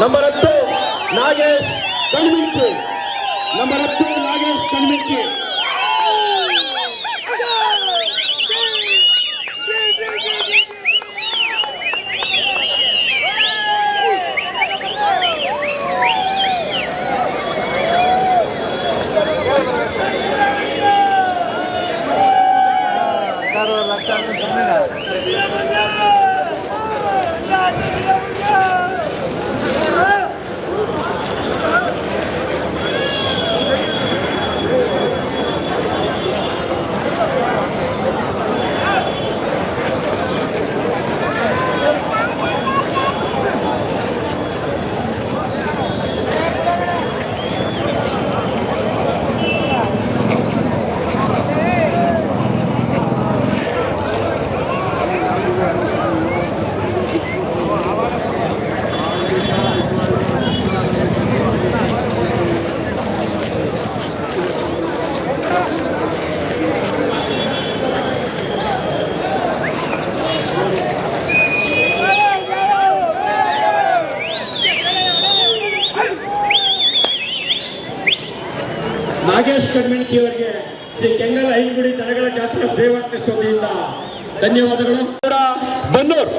Number ಹತ್ತು Nagesh ಕಣ್ಮಿಂಕಿ number ಹತ್ತು ನಾಗೇಶ್ ಕಣ್ಮಿಲ್ಕಿ ನಾಗೇಶ್ ಕಣ್ಮಿಣ್ಕಿ ಅವರಿಗೆ ಶ್ರೀ ಕೆಂಗಲ್ ಐಗುಡಿ ದನಗಳ ಜಾತ್ರೆ ಸೇವಾ ವತಿಯಿಂದ ಧನ್ಯವಾದಗಳು. ಬನ್ನೂರ್.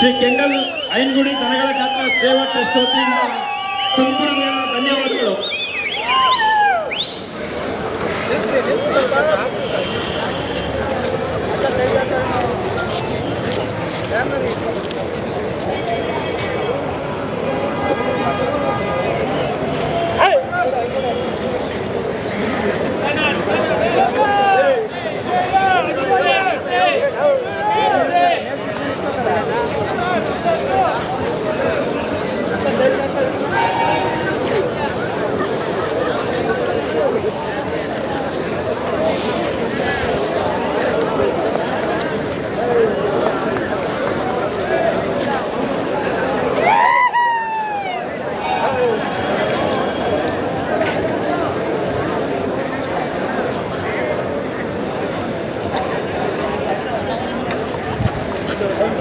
ಶ್ರೀ ಕೆಂಗಲ್ ಐನ್ಗುಡಿ ದನಗಳ ಜಾತ್ರಾ ಸೇವಾ ಟ್ರಸ್ಟ್ ವತಿಯಿಂದ ತುಮಕೂರಿನ ಧನ್ಯವಾದಗಳು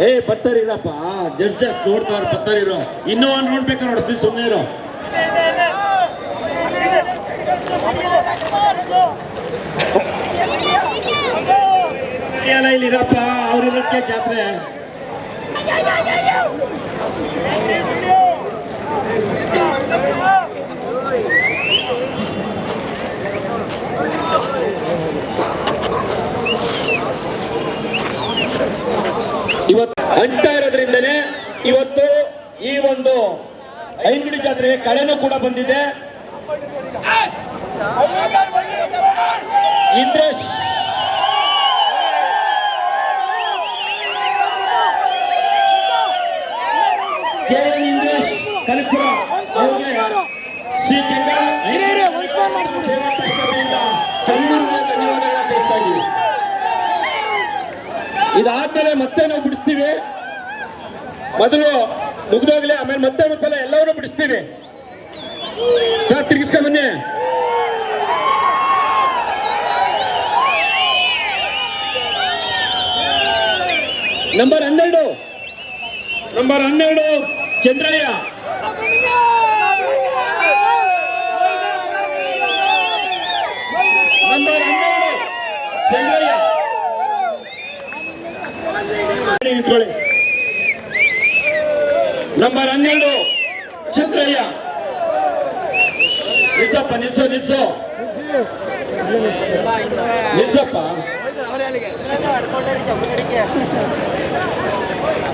ಏ ಬರ್ತಾರಿರಪ್ಪ ಜಡ್ಜಸ್ ನೋಡ್ತಾರ ಬರ್ತಾರಿರೋ ಇನ್ನೂ ಒಂದು ರೌಂಡ್ ಬೇಕಾದ್ರೆ ಹೊಡಿಸ್ತೀನಿ ಸುಮ್ಮನೆ ಇರೋ. ಇಲ್ಲಿರಪ್ಪ ಅವ್ರಿರೋಕ್ಕೆ ಜಾತ್ರೆ. ಇವತ್ತು ಅಂಟ ಇರೋದ್ರಿಂದನೇ ಇವತ್ತು ಈ ಒಂದು ಐನ್ಗುಡಿ ಜಾತ್ರೆಗೆ ಕಳೆನೂ ಕೂಡ ಬಂದಿದೆ. Indresh. K N Indresh Kanakapura. ಅವರಿಗೆ ಶ್ರೀ ಕೆಂಗಲ್ ಇದಾದ್ಮೇಲೆ ಮತ್ತೆ ನಾವು ಬಿಡಿಸ್ತೀವಿ. ಮೊದಲು ಮುಗ್ದೋಗ್ಲಿ ಆಮೇಲೆ ಮತ್ತೆ ಒಂದ್ಸಲ ಎಲ್ಲವನ್ನೂ ಬಿಡಿಸ್ತೀವಿ. ಸರ್ ತಿರ್ಗಿಸ್ಕೊಂಡ್ ಬನ್ನಿ. ನಂಬರ್ ಹನ್ನೆರಡು. ನಂಬರ್ ಹನ್ನೆರಡು. ಚಂದ್ರಯ್ಯ. ನಂಬರ್ ಹನ್ನೆರಡು. ಚಿತ್ರಯ್ಯ ನಿಲ್ಸಪ್ಪ, ನಿಲ್ಸು ನಿಲ್ಸು. ನಿಲ್ಸಪ್ಪ.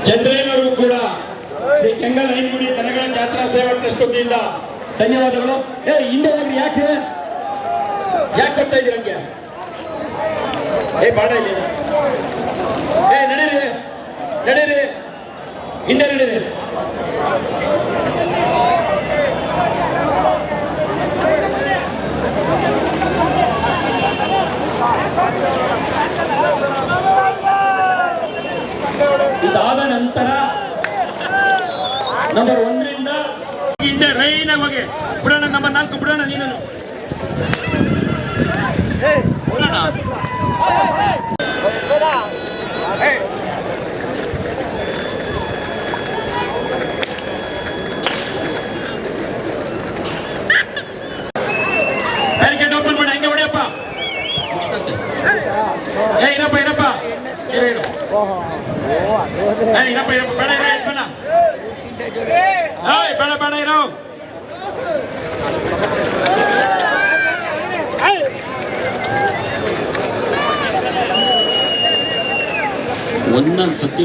ಚಂದ್ರಯ್ಯನವರು ಕೂಡ ಶ್ರೀ ಕೆಂಗಲ್ ಐನ್ಗುಡಿ ತನಗಳ ಜಾತ್ರಾ ಸೇವಾ ಟ್ರಸ್ಟ್ ವತಿಯಿಂದ ಧನ್ಯವಾದಗಳು. ಏ, ಹಿಂದೆ ಹೋಗ್ರಿ, ಯಾಕೆ? ಯಾಕೆ ಬರ್ತಾ ಇದ್ರಿ ಹಂಗೆ? ಏ, ಬಾಡ ಇಲ್ಲಿ. ಏ, ನಡೀರಿ ನಡೀರಿ. ಹಿಂದೆ ನಡೀರಿ ಇದಾದ ನಂತರ ನಂಬರ್ ಒಂದರಿಂದ ಹಿಂದೆ ರೈನಾಗ ಹೋಗಿ ಬಿಡೋಣ ನಂಬರ್ ನಾಲ್ಕು ಬಿಡೋಣ ನೀನು ಬಿಡೋಣ ಬ್ಯಾರಿಕೇಡ್ ಓಪನ್ ಮಾಡಿ ಹಂಗೆ ಹೊಡಿಯಪ್ಪ ಏ ಇರಪ್ಪ ಇರಪ್ಪ ಇರು ಇರು ಏ ಇರಪ್ಪ ಇರಪ್ಪ ಬೇಡ ಇರ ಯಜಮಾನ ಏಯ್ ಬೇಡ ಬೇಡ ಇರೋ ಒಂದೊಂದು ಸತ್ಯ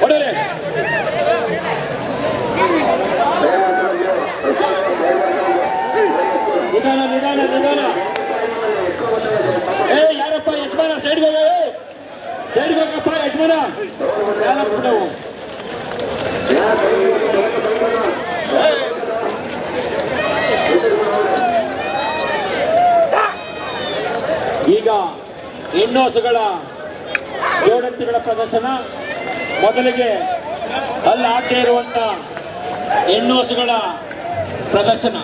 ಹೊಡರೆ ನಿಧಾನ ಏ, ಯಾರಪ್ಪ ಯಜಮಾನ ಸೈಡ್ಗೆ ಹೋಗ. ಸೈಡ್ಗೆ ಹೋಗಪ್ಪ, ಯಜಮಾನ. ಯಾರಪ್ಪ ಈಗ ಹೆಣ್ಣು ಹಸುಗಳ ಜೋಡಂತಿಗಳ ಪ್ರದರ್ಶನ. ಮೊದಲಿಗೆ ಅಲ್ಲಿ ಹಾಕೇ ಇರುವಂತ ಹೆಣ್ಣು ಹಸುಗಳ ಪ್ರದರ್ಶನ.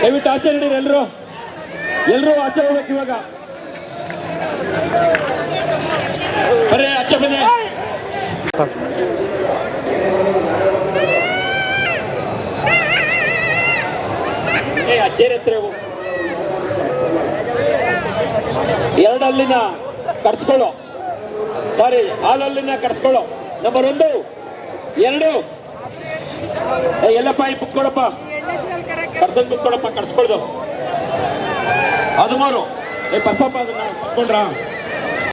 ದಯವಿಟ್ಟು ಆಚೆ ನಡೀರಿ ಎಲ್ಲರೂ ಎಲ್ರು. ಆಚೆ ಹೋಗ್ಬೇಕು ಇವಾಗ. ಬರೇ ಆಚೆ ಬನ್ನಿ. ಏ ಎರಡಲ್ಲಿನ ಕಟ್ಸ್ಕೊಳ್ಳೋ ಸಾರಿ ಹಾಲಲ್ಲಿನ ಕಟ್ಸ್ಕೊಳ್ಳೋ ನಂಬರ್ ಒಂದು, ಎರಡು. ಎಲ್ಲಪ್ಪ, ಈ ಬುಕ್ ಕೊಡಪ್ಪ. ಕಡ್ಸಕ್ ಕಟ್ಸ್ಕೊಳ್ದು ಅದು ಹದಿಮೂರು ಏ ಬಸಪ್ಪ ಅದನ್ನ ಪಡ್ಕೊಂಡ್ರ